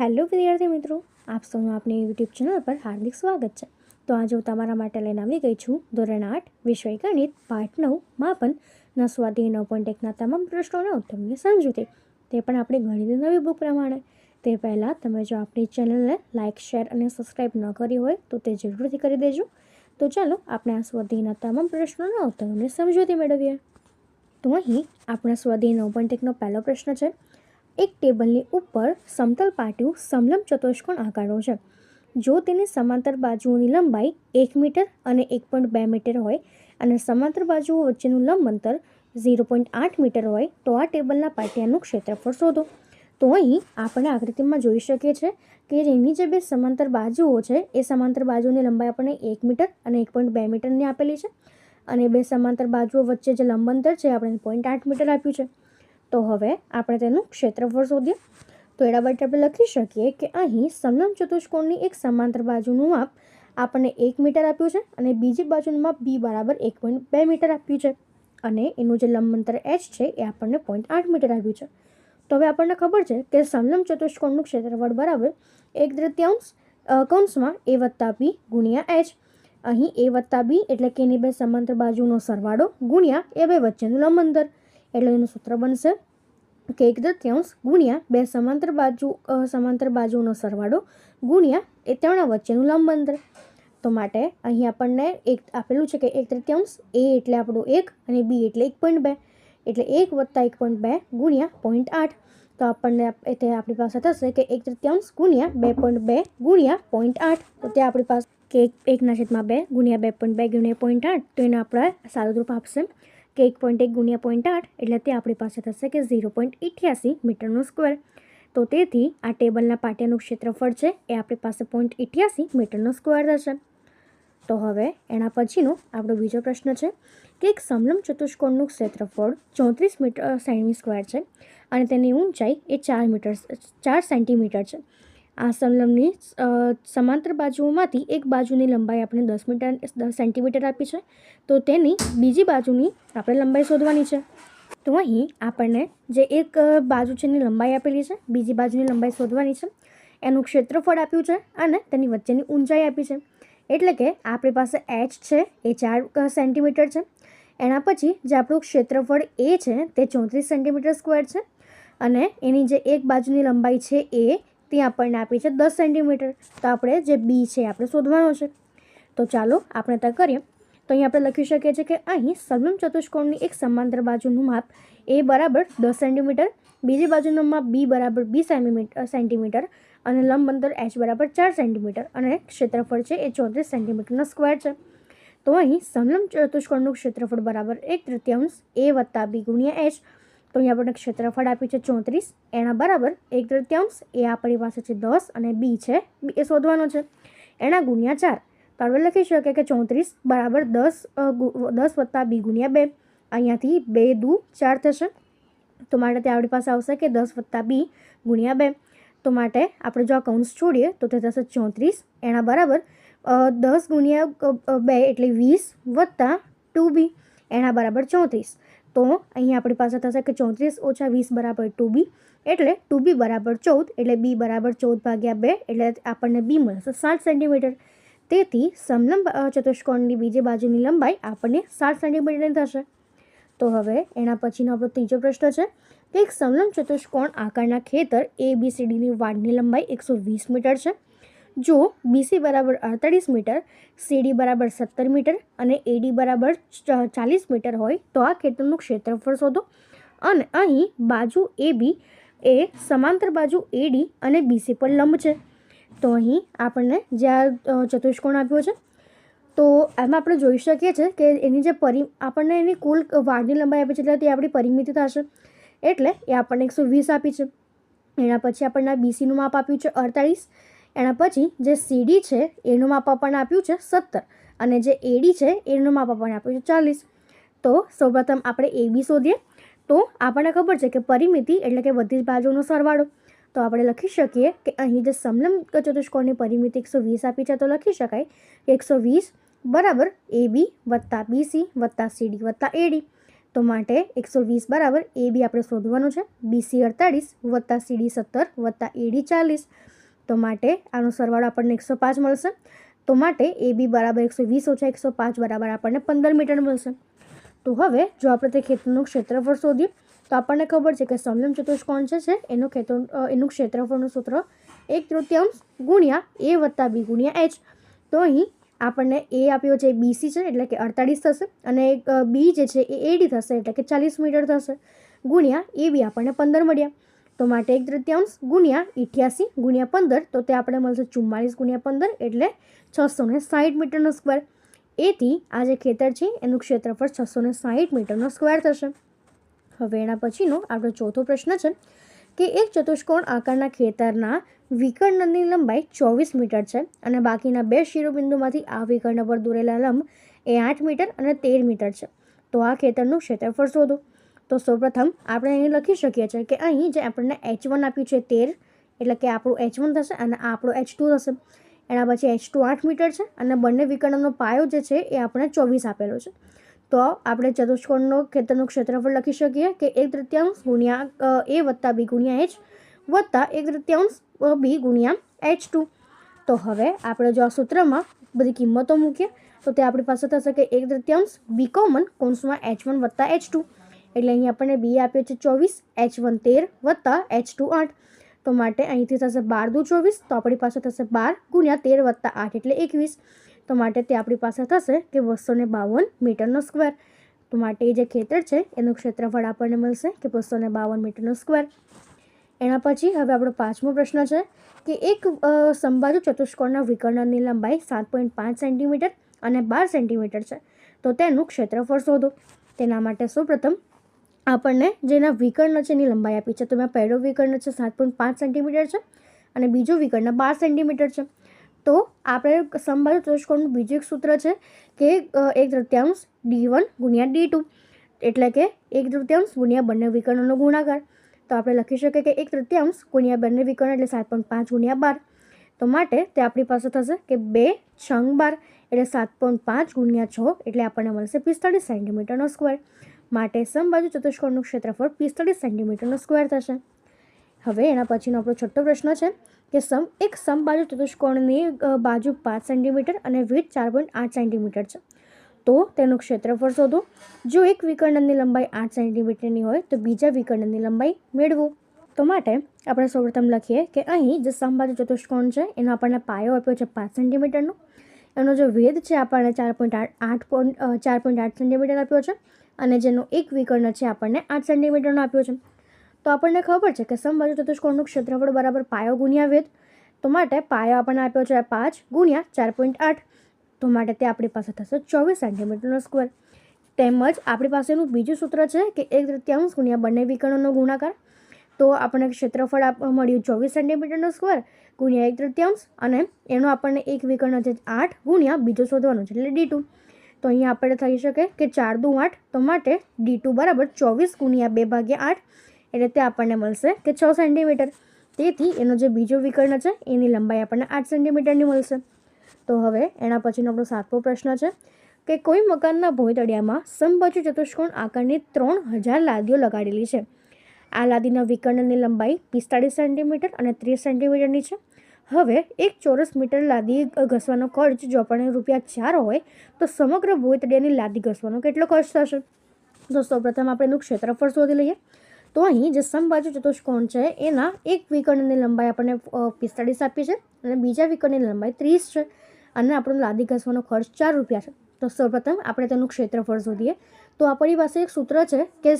Hello વિદ્યાર્થી મિત્રો, આપ સૌનું આપની યુટ્યુબ ચેનલ પર હાર્દિક સ્વાગત છે. તો આજે હું તમારા માટે લઈને આવી ગઈ છું ધોરણ આઠ, વિષય ગણિત, પાઠ નવ, માપન ના સ્વાધ્યાય નવ પોઈન્ટ એકના તમામ પ્રશ્નોના ઉત્તરની સમજૂતી તે પણ આપણી ગણિતની નવી બુક પ્રમાણે. તે પહેલાં તમે જો આપણી ચેનલને લાઇક શેર અને સબસ્ક્રાઈબ ન કરી હોય તો તે જરૂરથી કરી દેજો. તો ચાલો આપણે આ સ્વાધ્યાયના તમામ પ્રશ્નોના ઉત્તરોની સમજૂતી મેળવીએ. તો અહીં આપણા સ્વાધ્યાય નવ પોઈન્ટ એકનો પહેલો પ્રશ્ન છે. એક ટેબલની ઉપર સમતલ પાટિયું સમલંબ ચતુષ્કોણ આકારો છે. જો તેની સમાંતર બાજુઓની લંબાઈ એક મીટર અને એક પોઈન્ટ બે મીટર હોય અને સમાંતર બાજુઓ વચ્ચેનું લંબ અંતર ઝીરો પોઈન્ટ આઠ મીટર હોય, તો આ ટેબલના પાટિયાનું ક્ષેત્રફળ શોધો. તો અહીં આપણે આકૃતિમાં જોઈ શકીએ છીએ કે એની જે બે સમાંતર બાજુઓ છે, એ સમાંતર બાજુની લંબાઈ આપણને એક મીટર અને એક પોઈન્ટ બે મીટરની આપેલી છે અને બે સમાંતર બાજુઓ વચ્ચે જે લંબ અંતર છે આપણે પોઈન્ટ આઠ મીટર આપ્યું છે. તો હવે આપણે તેનું ક્ષેત્રફળ શોધીએ. તો એના માટે આપણે લખી શકીએ કે અહીં સમલંબ ચતુષ્કોણની એક સમાંતર બાજુનું માપ આપણને એક મીટર આપ્યું છે અને બીજી બાજુનું માપ બી બરાબર એક પોઈન્ટ બે મીટર આપ્યું છે. અને એનું જે લંબ અંતર એચ છે એ આપણને પોઈન્ટ આઠ મીટર આપ્યું છે. તો હવે આપણને ખબર છે કે સમલંબ ચતુષ્કોણનું ક્ષેત્રફળ બરાબર એક તૃતીયાંશ કૌંસમાં એ વત્તા બી ગુણ્યા એચ અહીં એ વત્તા બી એટલે કે એની બે સમાંતર બાજુનો સરવાળો ગુણ્યા એ બે વચ્ચેનું લંબ અંતર એટલે એનું સૂત્ર બનશે. કે એક તૃતીયાંશ ગુણ્યા બે સમાંતર બાજુ સમાંતર બાજુનો સરવાળો ગુણ્યા એ તેના વચ્ચેનું લંબ અંતર તો માટે અહીં આપણને એક આપેલું છે કે એક તૃતીયાંશ, એ એટલે આપણું એક અને બી એટલે એક પોઈન્ટ બે. એટલે એક વત્તા એક પોઈન્ટ બે ગુણ્યા પોઈન્ટ આઠ. તો આપણને તે આપણી પાસે થશે કે એક તૃતીયાંશ ગુણ્યા બે પોઈન્ટ બે ગુણ્યા પોઈન્ટ આઠ. તો તે આપણી પાસે, કે એક, એકના છેદમાં બે ગુણ્યા બે પોઈન્ટ બે ગુણ્યા પોઈન્ટ આઠ, તો એને આપણે સારું રૂપ આપશે. કે એક પોઈન્ટ એક ગુણ્યા પોઈન્ટ આઠ, એટલે તે આપણી પાસે થશે કે ઝીરો પોઈન્ટ ઇઠ્યાસી મીટરનું સ્ક્વેર તો તેથી આ ટેબલના પાટિયાનું ક્ષેત્રફળ છે એ આપણી પાસે પોઈન્ટ ઇઠ્યાસી મીટરનો સ્ક્વેર થશે. તો હવે એના પછીનો આપણો બીજો પ્રશ્ન છે કે એક સમલમ ચતુષ્કોણનું ક્ષેત્રફળ ચોત્રીસ મીટર સેમી સ્ક્વેર છે અને તેની ઊંચાઈ એ ચાર મીટર, ચાર સેન્ટીમીટર છે. આ સંલગ્નની સમાંતર બાજુઓમાંથી એક બાજુની લંબાઈ આપણે દસ મીટર સેન્ટીમીટર આપી છે. તો તેની બીજી બાજુની આપણે લંબાઈ શોધવાની છે. તો અહીં આપણને જે એક બાજુ છે એની લંબાઈ આપેલી છે, બીજી બાજુની લંબાઈ શોધવાની છે. એનું ક્ષેત્રફળ આપ્યું છે અને તેની વચ્ચેની ઊંચાઈ આપી છે. એટલે કે આપણી પાસે એચ છે, એ ચાર સેન્ટીમીટર છે. એના પછી જે આપણું ક્ષેત્રફળ એ છે, તે ચોત્રીસ સેન્ટીમીટર સ્ક્વેર છે. અને એની જે એક બાજુની લંબાઈ છે એ ત્યાં આપણને આપી છે દસ સેન્ટીમીટર. તો આપણે જે બી છે આપણે શોધવાનો છે. તો ચાલો આપણે ત્યાં કરીએ. તો અહીં આપણે લખી શકીએ છીએ કે અહીં સમલમ ચતુષ્કોણની એક સમાંતર બાજુનું માપ એ બરાબર દસ સેન્ટીમીટર, બીજી બાજુનું માપ બી બરાબર બી સેન્ટીમીટર સેન્ટીમીટર અને લંબ અંતર એચ બરાબર ચાર સેન્ટીમીટર અને ક્ષેત્રફળ છે એ ચોત્રીસ સેન્ટીમીટરનો સ્ક્વેર છે. તો અહીં સમલમ ચતુષ્કોણનું ક્ષેત્રફળ બરાબર એક તૃતીયાંશ એ વત્તા બી ગુણ્યા એચ તો અહીંયા આપણને ક્ષેત્રફળ આપ્યું છે ચોત્રીસ. એના બરાબર એક તૃત્યાંશ, એ આપણી પાસે છે દસ અને બી છે એ શોધવાનો છે. એના ગુણ્યા ચાર. તો આપણે લખી શકીએ કે ચોત્રીસ બરાબર દસ દસ વત્તા બી ગુણ્યા બે. અહીંયાથી બે દુ ચાર થશે. તો માટે ત્યાં આપણી પાસે આવશે કે દસ વત્તા બી ગુણ્યા બે. તો માટે આપણે જો આ કૌંસ છોડીએ, તો તે થશે ચોત્રીસ. એના બરાબર દસ ગુણ્યા બે એટલે વીસ વત્તા ટુ બી. એના બરાબર ચોત્રીસ. તો અહીં આપણી પાસે થશે કે ચોત્રીસ ઓછા વીસ બરાબર ટુ બી. એટલે ટુ બી બરાબર ચૌદ, એટલે બી બરાબર ચૌદ ભાગ્યા બે, એટલે આપણને બી મળશે સાત સેન્ટીમીટર. તેથી સમલંબ ચતુષ્કોણની બીજી બાજુની લંબાઈ આપણને સાત સેન્ટીમીટરની થશે. તો હવે એના પછીનો આપણો ત્રીજો પ્રશ્ન છે કે એક સમલંબ ચતુષ્કોણ આકારના ખેતર એ બી સી ડીની વાડની લંબાઈ એકસો વીસ મીટર છે. જો બીસી બરાબર અડતાળીસ મીટર સીડી બરાબર સત્તર મીટર અને એડી બરાબર ચાલીસ મીટર હોય તો આ ખેતરનું ક્ષેત્રફળ શોધો. અને અહીં બાજુ એ બી એ સમાંતર બાજુ એડી અને બીસી પર લંબ છે. તો અહીં આપણને જે આ ચતુષ્કોણ આપ્યો છે. તો એમાં આપણે જોઈ શકીએ છીએ કે એની જે પરિ, આપણને એની કુલ વાળની લંબાઈ આપી છે એટલે તે આપણી પરિમિતિ થશે. એટલે એ આપણને એકસો વીસ આપી છે. એના પછી આપણને બીસીનું માપ આપ્યું છે અડતાળીસ. એના પછી જે સીડી છે, એનું માપ આપણને આપ્યું છે સત્તર. અને જે એડી છે, એનું માપ આપણને આપ્યું છે ચાલીસ. તો સૌપ્રથમ આપણે એ બી શોધીએ. તો આપણને ખબર છે કે પરિમિતિ એટલે કે બધી જ બાજુનો સરવાળો. તો આપણે લખી શકીએ કે અહીં જે સમલમ ચતુષ્કોણની પરિમિતિ એકસો વીસ આપી છે, તો લખી શકાય કે એકસો વીસ બરાબર એ બી વત્તા બીસી વત્તા સીડી વત્તા એડી તો માટે એકસો વીસ બરાબર એ બી આપણે શોધવાનું છે. બીસી અડતાળીસ વત્તા સીડી સત્તર વત્તા એડી ચાલીસ. તો માટે આનો સરવાળો આપણને એકસો પાંચ મળશે. તો માટે એ બી બરાબર એકસો વીસ ઓછા એકસો પાંચ બરાબર આપણને પંદર મીટર મળશે. તો હવે જો આપણે તે ખેતરનું ક્ષેત્રફળ શોધ્યું તો આપણને ખબર છે કે સમલમ ચતુષ્કોણ છે એનું ખેતર એનું ક્ષેત્રફળનું સૂત્ર એક તૃતીયાંશ ગુણ્યા એ વત્તા બી ગુણ્યા એચ. તો અહીં આપણને એ આપ્યો છે બીસી છે, એટલે કે અડતાળીસ થશે. અને બી જે છે એ એડી થશે, એટલે કે ચાલીસ મીટર થશે. ગુણ્યા એ બી આપણને પંદર મળ્યા. તો માટે એક તૃતીયાંશ ગુણ્યા ઇઠ્યાસી ગુણ્યા પંદર, તો તે આપણે મળશે ચુમ્માળીસ ગુણ્યા પંદર એટલે છસો ને સાઠ મીટરનો સ્ક્વેર એથી આ જે ખેતર છે એનું ક્ષેત્રફળ છસો ને સાઠ મીટરનો સ્ક્વેર થશે. હવે એના પછીનો આપણો ચોથો પ્રશ્ન છે કે એક ચતુષ્કોણ આકારના ખેતરના વિકર્ણની લંબાઈ ચોવીસ મીટર છે અને બાકીના બે શિરોબિંદુમાંથી આ વિકર્ણ પર દોરેલા લંબ એ આઠ મીટર અને તેર મીટર છે. તો આ ખેતરનું ક્ષેત્રફળ શોધો. તો સૌપ્રથમ આપણે અહીં લખી શકીએ છીએ કે અહીં જે આપણને એચ વન આપ્યું છે તેર, એટલે કે આપણું એચ વન થશે અને આપણું એચ ટુ થશે. એના પછી એચ ટુ આઠ મીટર છે અને બંને વિકર્ણનો પાયો જે છે એ આપણે ચોવીસ આપેલો છે. તો આપણે ચતુષ્કોણનો ખેતરનું ક્ષેત્રફળ લખી શકીએ કે એક તૃતીયાંશ ગુણ્યા એ વત્તા બી ગુણ્યા એચ વત્તા એક તૃતીયાંશ બી ગુણ્યા એચ ટુ તો હવે આપણે જો આ સૂત્રમાં બધી કિંમતો મૂકીએ, તો તે આપણી પાસે થશે કે એક તૃતીયાંશ બી કોમન કૌંસમાં એચ વન વત્તા એચ ટુ એટલે અહીં આપણને બી આપ્યો છે ચોવીસ એચ વન તેર વત્તા એચ ટુ આઠ. તો માટે અહીંથી થશે બાર દુ ચોવીસ, તો આપણી પાસે થશે બાર ગુણ્યા તેર વત્તા આઠ એટલે એકવીસ. તો માટે તે આપણી પાસે થશે કે બસો બાવન મીટરનો સ્ક્વેર. તો માટે જે ખેતર છે, એનું ક્ષેત્રફળ આપણને મળશે કે બસો બાવન મીટરનો સ્ક્વેર. એના પછી હવે આપણો પાંચમો પ્રશ્ન છે કે એક સંબાજુ ચતુષ્કોણના વિકર્ણની લંબાઈ સાત પોઈન્ટ પાંચ સેન્ટીમીટર અને બાર સેન્ટીમીટર છે. તો તેનું ક્ષેત્રફળ શોધો. તેના માટે સૌપ્રથમ આપણને જેના વિકર્ણ છે એની લંબાઈ આપી છે. તો મેં પહેલો વિકર્ણ છે સાત પોઈન્ટ પાંચ સેન્ટીમીટર છે અને બીજો વિકર્ણ બાર સેન્ટીમીટર છે. તો આપણે સમબાજુ ચતુષ્કોણનું બીજું એક સૂત્ર છે કે એક તૃતીયાંશ ડી વન ગુણ્યા ડી ટુ એટલે કે એક તૃતીયાંશ ગુણ્યા બંને વિકર્ણનો ગુણાકાર. તો આપણે લખી શકીએ કે એક તૃતીયાંશ ગુણ્યા બંને વિકર્ણ એટલે સાત પોઈન્ટ પાંચ ગુણ્યા બાર. તો માટે તે આપણી પાસે થશે કે બે છંગ બાર એટલે સાત પોઈન્ટ પાંચ ગુણ્યા છ એટલે આપણને મળશે પિસ્તાળીસ સેન્ટીમીટરનો સ્ક્વેર. માટે સમબાજુ ચતુષ્કોણનું ક્ષેત્રફળ પિસ્તાળીસ સેન્ટીમીટરનો સ્ક્વેર થશે. હવે એના પછીનો આપણો છઠ્ઠો પ્રશ્ન છે કે સમ, એક સમબાજુ ચતુષ્કોણની બાજુ પાંચ સેન્ટીમીટર અને વેધ ચાર પોઈન્ટ આઠ સેન્ટીમીટર છે. તો તેનું ક્ષેત્રફળ શોધો. જો એક વિકર્ણનની લંબાઈ આઠ સેન્ટીમીટરની હોય, તો બીજા વિકર્ણનની લંબાઈ મેળવો. તો માટે આપણે સૌપ્રથમ લખીએ કે અહીં જે સમબાજુ ચતુષ્કોણ છે, એનો આપણને પાયો આપ્યો છે પાંચ સેન્ટીમીટરનો. એનો જે વેધ છે, આપણને ચાર પોઈન્ટ આઠ આઠ પોઈન્ટ ચાર પોઈન્ટ આઠ સેન્ટીમીટર આપ્યો છે. અને જેનો એક વિકર્ણ છે આપણને આઠ સેન્ટીમીટરનો આપ્યો છે. તો આપણને ખબર છે કે સમબાજુ ચતુષ્કોણનું ક્ષેત્રફળ બરાબર પાયો ગુણ્યા વેધ. તો માટે પાયો આપણને આપ્યો છે પાંચ ગુણ્યા ચાર પોઈન્ટ આઠ. તો માટે તે આપણી પાસે થશે ચોવીસ સેન્ટીમીટરનો સ્ક્વેર તેમજ આપણી પાસેનું બીજું સૂત્ર છે કે એક તૃતીયાંશ ગુણ્યા બંને વિકર્ણોનો ગુણાકાર. તો આપણને ક્ષેત્રફળ મળ્યું ચોવીસ સેન્ટીમીટરનો સ્ક્વેર ગુણ્યા એક તૃતીયાંશ અને એનો આપણને એક વિકર્ણ છે આઠ ગુણ્યા બીજો શોધવાનો છે એટલે ડી ટુ તો અહીંયા આપણે થઈ શકે કે ચાર દુ આઠ, તો માટે ડી ટુ બરાબર ચોવીસ ગુણ્યા બે ભાગ્યા આઠ, એટલે તે આપણને મળશે કે છ સેન્ટીમીટર. તેથી એનો જે બીજો વિકર્ણ છે, એની લંબાઈ આપણને આઠ સેન્ટીમીટરની મળશે. તો હવે એના પછીનો આપણો સાતમો પ્રશ્ન છે કે કોઈ મકાનના ભોંયતળિયામાં સમબાજુ ચતુષ્કોણ આકારની ત્રણ હજાર લાદીઓ લગાડેલી છે. આ લાદીના વિકર્ણની લંબાઈ પિસ્તાળીસ સેન્ટીમીટર અને ત્રીસ સેન્ટીમીટરની છે. હવે એક ચોરસ મીટર લાદી ઘસવાનો ખર્ચ જો આપણને રૂપિયા ચાર હોય, તો સમગ્ર ભોયતળિયાની લાદી ઘસવાનો કેટલો ખર્ચ થશે? તો સૌપ્રથમ આપણે એનું ક્ષેત્રફળ શોધી લઈએ. તો અહીં જે સમબાજુ ચતુષ્કોણ છે, એના એક વિકર્ણની લંબાઈ આપણને પિસ્તાળીસ આપી છે અને બીજા વિકર્ણની લંબાઈ ત્રીસ છે. અને આપણો લાદી ઘસવાનો ખર્ચ ચાર રૂપિયા છે. તો સૌપ્રથમ આપણે તેનું ક્ષેત્રફળ શોધીએ. તો આપણી પાસે એક સૂત્ર છે કે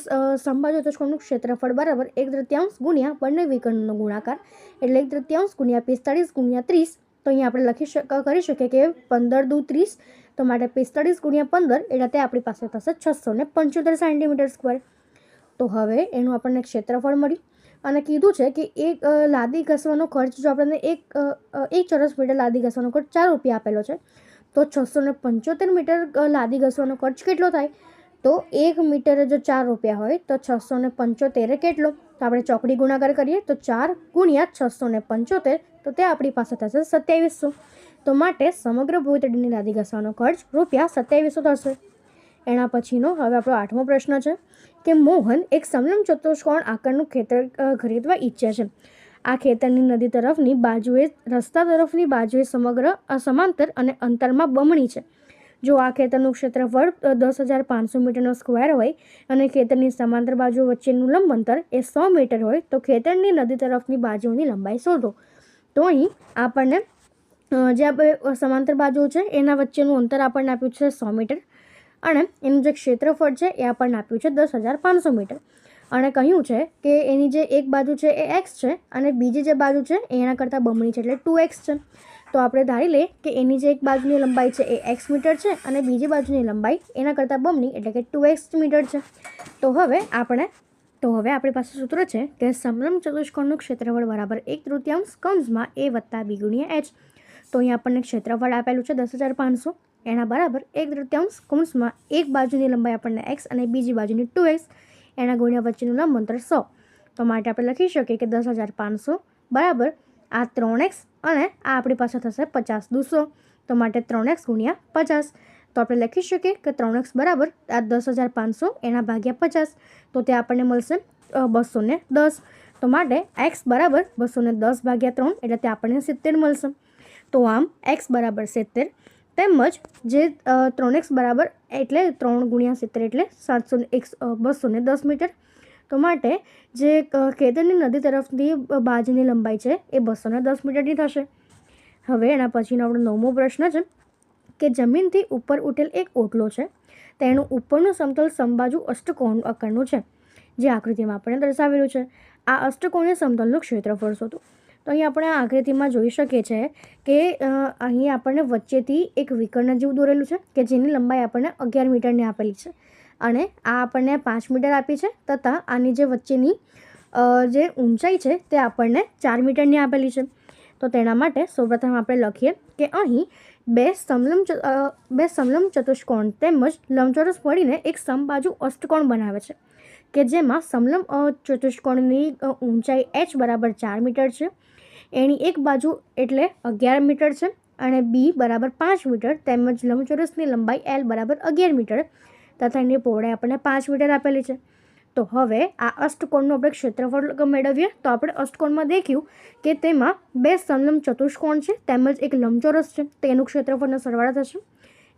સમબાજુ ચતુષ્કોણનું ક્ષેત્રફળ બરાબર એક તૃતીયાંશ ગુણ્યા બંને વિકર્ણનો ગુણાકાર. એટલે એક તૃતીયાંશ ગુણ્યા પિસ્તાળીસ ગુણ્યા ત્રીસ, તો અહીંયા આપણે લખી શક, કરી શકીએ કે પંદર દુ ત્રીસ, તો માટે પિસ્તાળીસ ગુણ્યા પંદર, એટલે તે આપણી પાસે થશે છસો ને પંચોતેર સેન્ટીમીટર સ્ક્વેર. તો હવે એનું આપણને ક્ષેત્રફળ મળ્યું. અને કીધું છે કે એક લાદી ઘસવાનો ખર્ચ જો આપણને એક એક ચોરસ મીટર લાદી ઘસવાનો ખર્ચ ચાર રૂપિયા આપેલો છે તો છસો ને પંચોતેર મીટર લાદી ઘસવાનો ખર્ચ કેટલો થાય? તો એક મીટરે જો ચાર રૂપિયા હોય, તો છસો ને પંચોતેરે કેટલો? તો આપણે ચોકડી ગુણાકાર કરીએ, તો ચાર ગુણ્યા છસો ને પંચોતેર, તો તે આપણી પાસે થશે સત્યાવીસો. તો માટે સમગ્ર ભૂતડીની લાદી ઘસવાનો ખર્ચ રૂપિયા સત્યાવીસો થશે. એના પછીનો હવે આપણો આઠમો પ્રશ્ન છે કે મોહન એક સમલમ ચતુષ્કોણ આકારનું ખેતર ખરીદવા ઈચ્છે છે. આ ખેતરની નદી તરફની બાજુએ, રસ્તા તરફની બાજુએ સમગ્ર સમાંતર અને અંતરમાં બમણી છે. જો આ ખેતરનું ક્ષેત્રફળ દસ હજાર પાંચસો મીટરનો સ્ક્વેર હોય અને ખેતરની સમાંતર બાજુ વચ્ચેનું લંબ અંતર એ સો મીટર હોય, તો ખેતરની નદી તરફની બાજુની લંબાઈ શોધો. તો અહીં આપણને જે આપણે સમાંતર બાજુ છે, એના વચ્ચેનું અંતર આપણને આપ્યું છે સો મીટર. અને એનું જે ક્ષેત્રફળ છે એ આપણને આપ્યું છે દસ હજાર પાંચસો મીટર. અને કહ્યું છે કે એની જે એક બાજુ છે એ એક્સ છે અને બીજી જે બાજુ છે એ એના કરતાં બમણી છે, એટલે ટુ એક્સ છે. તો આપણે ધારી લઈએ કે એની જે એક બાજુની લંબાઈ છે એ એક્સ મીટર છે અને બીજી બાજુની લંબાઈ એના કરતાં બમણી, એટલે કે ટુ એક્સ મીટર છે. તો હવે આપણે, તો હવે આપણી પાસે સૂત્ર છે કે સમલમ ચતુષ્કોણનું ક્ષેત્રફળ બરાબર એક તૃતીયાંશ કૌંસમાં એ વત્તા બી ગુણ્યા એચ તો અહીં આપણને ક્ષેત્રફળ આપેલું છે દસ હજાર પાંચસો. એના બરાબર એક તૃતીયાંશ કૌંસમાં એક બાજુની લંબાઈ આપણને એક્સ અને બીજી બાજુની ટુ એક્સ એના ગુણ્યા વચ્ચેનું અંતર સો. તો માટે આપણે લખી શકીએ કે દસ હજાર પાંચસો બરાબર આ ત્રણ એક્સ અને આ આપણી પાસે થશે પચાસ દુસો. તો માટે ત્રણ એક્સ ગુણ્યા પચાસ. તો આપણે લખી શકીએ કે ત્રણ એક્સ બરાબર આ દસ હજાર પાંચસો એના ભાગ્યા પચાસ. તો તે આપણને મળશે બસો દસ. તો માટે એક્સ બરાબર બસો દસ ભાગ્યા ત્રણ એટલે તે આપણને સિત્તેર મળશે. તો આમ એક્સ બરાબર સિત્તેર તેમજ જે ત્રણ એક્સ બરાબર એટલે ત્રણ ગુણ્યા સિત્તેર એટલે સાતસો એક બસો ને દસ મીટર. તો માટે જે કેદરની નદી તરફની બાજની બાજુની લંબાઈ છે એ બસો ને દસ મીટરની થશે. હવે એના પછીનો આપણો નવમો પ્રશ્ન છે કે જમીનથી ઉપર ઉઠેલ એક ઓટલો છે, તેનું ઉપરનું સમતલ સંબાજુ અષ્ટકોણ આકારનું છે, જે આકૃતિમાં આપણે દર્શાવેલું છે. આ અષ્ટકોણીય સમતલનું ક્ષેત્રફળ શોધો. તો અહીં આપણે આ આકૃતિમાં જોઈ શકીએ છીએ કે અહીં આપણને વચ્ચેથી એક વિકર્ણ જેવું દોરેલું છે કે જેની લંબાઈ આપણને અગિયાર મીટરની આપેલી છે. અને આ આપણને પાંચ મીટર આપી છે તથા આની જે વચ્ચેની જે ઊંચાઈ છે તે આપણને ચાર મીટરની આપેલી છે. તો તેના માટે સૌપ્રથમ આપણે લખીએ કે અહીં બે સમલમ બે સમલમ ચતુષ્કોણ તેમજ લંબચોરસ મળીને એક સમબાજુ અષ્ટકોણ બનાવે છે કે જેમાં સમલમ ચતુષ્કોણની ઊંચાઈ એચ બરાબર ચાર મીટર છે. એની એક બાજુ એટલે અગિયાર મીટર છે અને બી બરાબર પાંચ મીટર તેમજ લંબચોરસની લંબાઈ એલ બરાબર અગિયાર મીટર તથા એની પહોળાઈ આપણને પાંચ મીટર આપેલી છે. તો હવે આ અષ્ટકોણનું આપણે ક્ષેત્રફળ મેળવીએ તો આપણે અષ્ટકોણમાં દેખ્યું કે તેમાં બે સમલમ ચતુષ્કોણ છે તેમજ એક લંબચોરસ છે તેનું ક્ષેત્રફળનો સરવાળો થશે.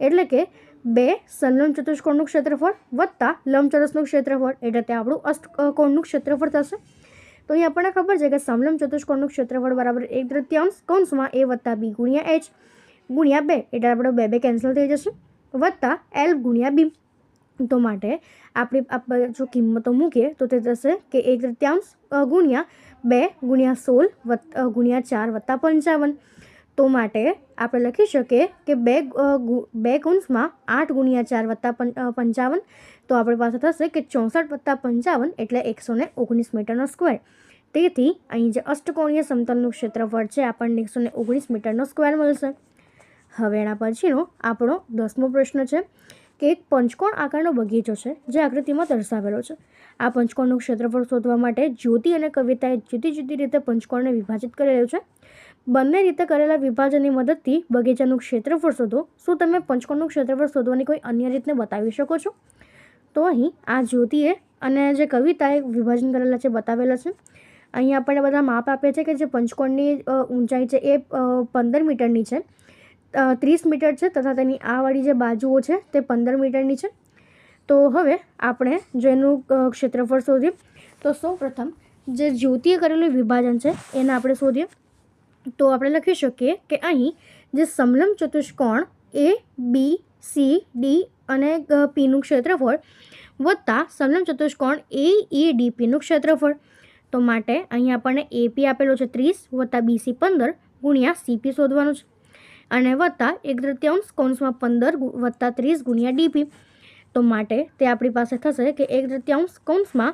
એટલે કે બે સમલમ ચતુષ્કોણનું ક્ષેત્રફળ વત્તા લંબચોરસનું ક્ષેત્રફળ એટલે તે આપણું અષ્ટકોણનું ક્ષેત્રફળ થશે. તો અહીં આપણને ખબર છે કે સમલમ ચતુષ્કોણનું ક્ષેત્રફળ બરાબર એક તૃતીયાંશ કૌંસમાં એ વત્તા બી ગુણ્યા એચ ગુણ્યા બે. એટલે આપણે બે બે કેન્સલ થઈ જશે. વત્તા એલ ગુણ્યા બી. તો માટે આપણે જો કિંમતો મૂકીએ તો તે થશે કે એક તૃતીયાંશ ગુણ્યા બે ગુણ્યા સોળ ગુણ્યા ચાર વત્તા પંચાવન. તો માટે આપણે લખી શકીએ કે બે બે કૌંસમાં આઠ ગુણ્યા ચાર વત્તા પંચાવન તો આપણી પાસે થશે કે ચોસઠ વત્તા પંચાવન એટલે એકસો ને ઓગણીસ મીટરનો સ્ક્વેર તેથી અહીં જે અષ્ટકોણીય સમતલનું ક્ષેત્રફળ છે, આપણને એકસો ને ઓગણીસ મીટરનો સ્ક્વેર મળશે. હવે એના પછીનો આપણો દસમો પ્રશ્ન છે કે એક પંચકોણ આકારનો બગીચો છે, જે આકૃતિમાં દર્શાવેલો છે. આ પંચકોણનું ક્ષેત્રફળ શોધવા માટે જ્યોતિ અને કવિતાએ જુદી જુદી રીતે પંચકોણને વિભાજિત કરેલું છે. બંને રીતે કરેલા વિભાજનની મદદથી બગીચાનું ક્ષેત્રફળ શોધો. શું તમે પંચકોણનું ક્ષેત્રફળ શોધવાની કોઈ અન્ય રીતને બતાવી શકો છો? તો અહીં આ જ્યોતિએ અને જે કવિતાએ વિભાજન કરેલા છે, બતાવેલા છે. અહીં આપણને બધા માપ આપે છે કે જે પંચકોણની ઊંચાઈ છે એ પંદર મીટરની છે. ત્રીસ મીટર છે તથા તેની આવાળી જે બાજુઓ છે તે પંદર મીટરની છે. તો હવે આપણે જો એનું ક્ષેત્રફળ શોધીએ, તો સૌ પ્રથમ જે જ્યોતિએ કરેલું વિભાજન છે એને આપણે શોધીએ. તો આપણે લખી શકીએ કે અહીં જે સમલમ ચતુષ્કોણ એ, બી, સી, ડી અને પીનું ક્ષેત્રફળ વત્તા સમલમ ચતુષ્કોણ એ ઈ ડી પીનું ક્ષેત્રફળ. તો માટે અહીં આપણને એપી આપેલો છે ત્રીસ વત્તા બીસી પંદર ગુણ્યા સીપી શોધવાનું છે. અને વત્તા એક તૃતીયાંશ કૌંસમાં પંદર વત્તા ત્રીસ ગુણ્યા ડીપી તો માટે તે આપણી પાસે થશે કે એક તૃતીયાંશ કૌંસમાં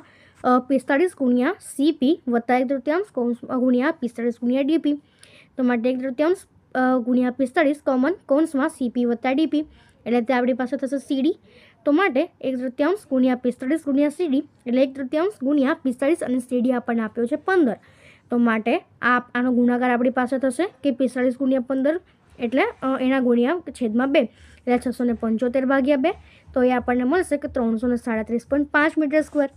પિસ્તાળીસ ગુણ્યા સીપી વત્તા એક તૃતીયાંશ કૌંસ ગુણ્યા પિસ્તાળીસ ગુણ્યા ડીપી તો માટે એક તૃતીયાંશ ગુણ્યા પિસ્તાળીસ કોમન કૌંસમાં સીપી વત્તા ડીપી એટલે તે આપણી પાસે થશે સીડી. તો માટે એક તૃતીયાંશ ગુણ્યા પિસ્તાળીસ ગુણ્યા સીડી, એટલે એક તૃતીયાંશ ગુણ્યા પિસ્તાળીસ અને સીડી આપણને આપ્યો છે પંદર. તો માટે આ આનો ગુણાકાર આપણી પાસે થશે કે પિસ્તાળીસ ગુણ્યા પંદર એટલે એના ગુણ્યા છેદમાં બે. એટલે છસો ને પંચોતેર ભાગ્યા બે. તો એ આપણને મળશે કે ત્રણસો ને સાડત્રીસ પોઈન્ટ પાંચ મીટર સ્ક્વેર.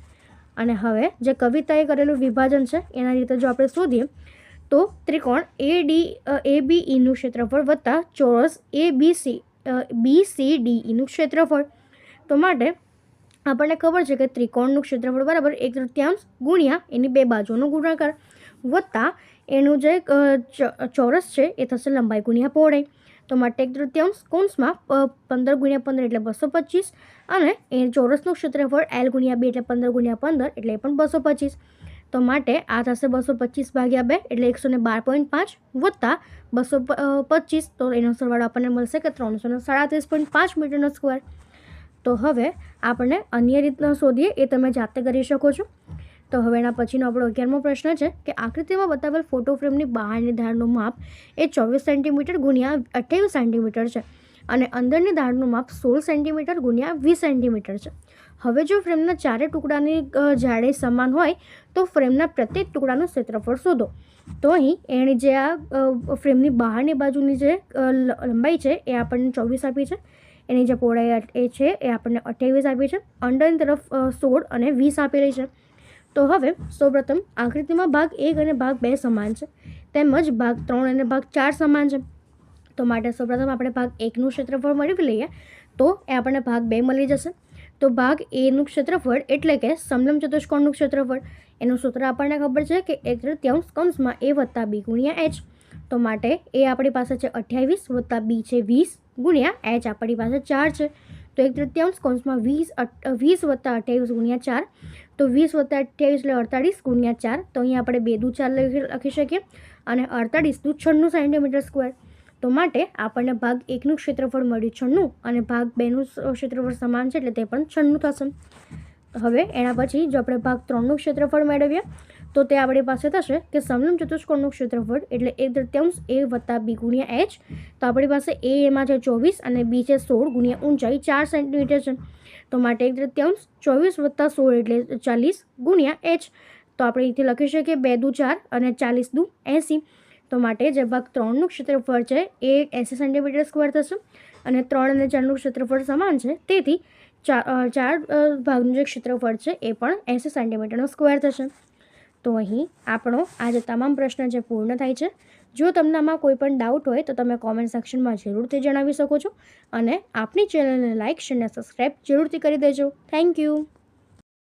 અને હવે જે કવિતાએ કરેલું વિભાજન છે, એના રીતે જો આપણે શોધીએ, તો ત્રિકોણ એ ડી એ બી ઈનું ક્ષેત્રફળ વત્તા ચોરસ A B C B C D ક્ષેત્રફળ. તો માટે આપણને ખબર છે કે ત્રિકોણનું ક્ષેત્રફળ બરાબર એક તૃતીયાંશ ગુણ્યા એની બે બાજુનો ગુણાકાર વત્તા એનું જે ચોરસ છે એ થશે લંબાઈ ગુણ્યા પહોળાઈ તો માટે એક તૃતીયાંશ કૌંસમાં પંદર ગુણ્યા પંદર એટલે બસો પચીસ અને એ ચોરસનું ક્ષેત્રફળ એલ ગુણ્યા બે એટલે પંદર ગુણ્યા પંદર એટલે એ પણ બસો પચીસ. તો માટે આ થશે બસો પચીસ ભાગ્યા બે એટલે એકસો ને બાર પોઈન્ટ પાંચ વત્તા બસો પચીસ. તો એનો સરવાળો આપણને મળશે કે ત્રણસો ને સાડત્રીસ પોઈન્ટ પાંચ મીટરનો સ્ક્વેર. તો હવે આપણે અન્ય રીતના શોધીએ, એ તમે જાતે કરી શકો છો. તો હવે એના પછીનો આપણો અગિયારમો પ્રશ્ન છે કે આકૃતિમાં બતાવેલ ફોટો ફ્રેમની બહારની ધારનું માપ એ ચોવીસ સેન્ટીમીટર ગુણ્યા અઠ્યાવીસ સેન્ટીમીટર છે અને અંદરની ધારનું માપ સોળ સેન્ટીમીટર ગુણ્યા વીસ સેન્ટીમીટર છે. હવે જો ફ્રેમના ચારે ટુકડાની જાડે સમાન હોય, તો ફ્રેમના પ્રત્યેક ટુકડાનું ક્ષેત્રફળ શોધો. તો અહીં એની જે આ ફ્રેમની બહારની બાજુની જે લંબાઈ છે, એ આપણને ચોવીસ આપી છે. એની જે પહોળાઈ એ છે, એ આપણને અઠ્યાવીસ આપી છે. અંડરની તરફ સોળ અને વીસ આપેલી છે. તો હવે સૌપ્રથમ આકૃતિમાં ભાગ એક અને ભાગ બે સમાન છે. તેમજ ભાગ ત્રણ અને ભાગ ચાર સમાન છે. તો માટે સૌપ્રથમ આપણે ભાગ એકનું ક્ષેત્રફળ મેળવી લઈએ, તો એ આપણને ભાગ બે મળી જશે. તો ભાગ એનું ક્ષેત્રફળ એટલે કે સમલમ ચતુષ્કોણનું ક્ષેત્રફળ. એનું સૂત્ર આપણને ખબર છે કે એક તૃતીયાંશ કૌંસમાં એ વત્તા બી ગુણ્યા એચ. તો માટે એ આપણી પાસે છે અઠ્યાવીસ વત્તા બી છે વીસ ગુણ્યા એચ. આપણી પાસે ચાર છે. તો એક તૃતીયાંશ કૌંસમાં વીસ વીસ વત્તા અઠ્યાવીસ ગુણ્યા ચાર. તો વીસ વત્તા અઠ્યાવીસ એટલે અડતાળીસ ગુણ્યા ચાર. તો અહીંયા આપણે બે દુ ચાર લખી લખી શકીએ. અને અડતાળીસ દુ છન્નું સેન્ટીમીટર સ્ક્વેર તો માટે આપણને ભાગ એકનું ક્ષેત્રફળ મળ્યું છન્નું અને ભાગ બેનું ક્ષેત્રફળ સમાન છે એટલે તે પણ છન્નું થશે. હવે એના પછી જો આપણે ભાગ ત્રણનું ક્ષેત્રફળ મેળવીએ, તો તે આપણી પાસે થશે કે સમલમ ચતુષ્કોણનું ક્ષેત્રફળ એટલે એક તૃતીયાંશ એ વત્તા બી ગુણ્યા એચ, તો આપણી પાસે એ એમાં છે ચોવીસ અને બી છે સોળ ગુણ્યા ઊંચાઈ ચાર સેન્ટીમીટર છે. તો માટે એક તૃતીયાંશ ચોવીસ વત્તા સોળ એટલે ચાલીસ ગુણ્યા એચ. તો આપણે અહીંથી લખી શકીએ બે દુ ચાર અને ચાલીસ દુ એંસી. તો માટે જે ભાગ ત્રણનું ક્ષેત્રફળ છે, એ એંસી સેન્ટીમીટર સ્ક્વેર થશે અને ત્રણ અને ચારનું ક્ષેત્રફળ સમાન છે. તેથી ચાર ચાર ભાગનું જે ક્ષેત્રફળ છે, એ પણ એંસી સેન્ટીમીટરનો સ્ક્વેર થશે. તો અહીં આપણો આજે તમામ પ્રશ્ન જે પૂર્ણ થાય છે, જો તમને આમાં કોઈ પણ ડાઉટ હોય, તો તમે કોમેન્ટ સેક્શનમાં જરૂરથી જણાવી શકો છો અને આપણી ચેનલને લાઇક શેર અને સબસ્ક્રાઈબ જરૂરથી કરી દેજો. Thank you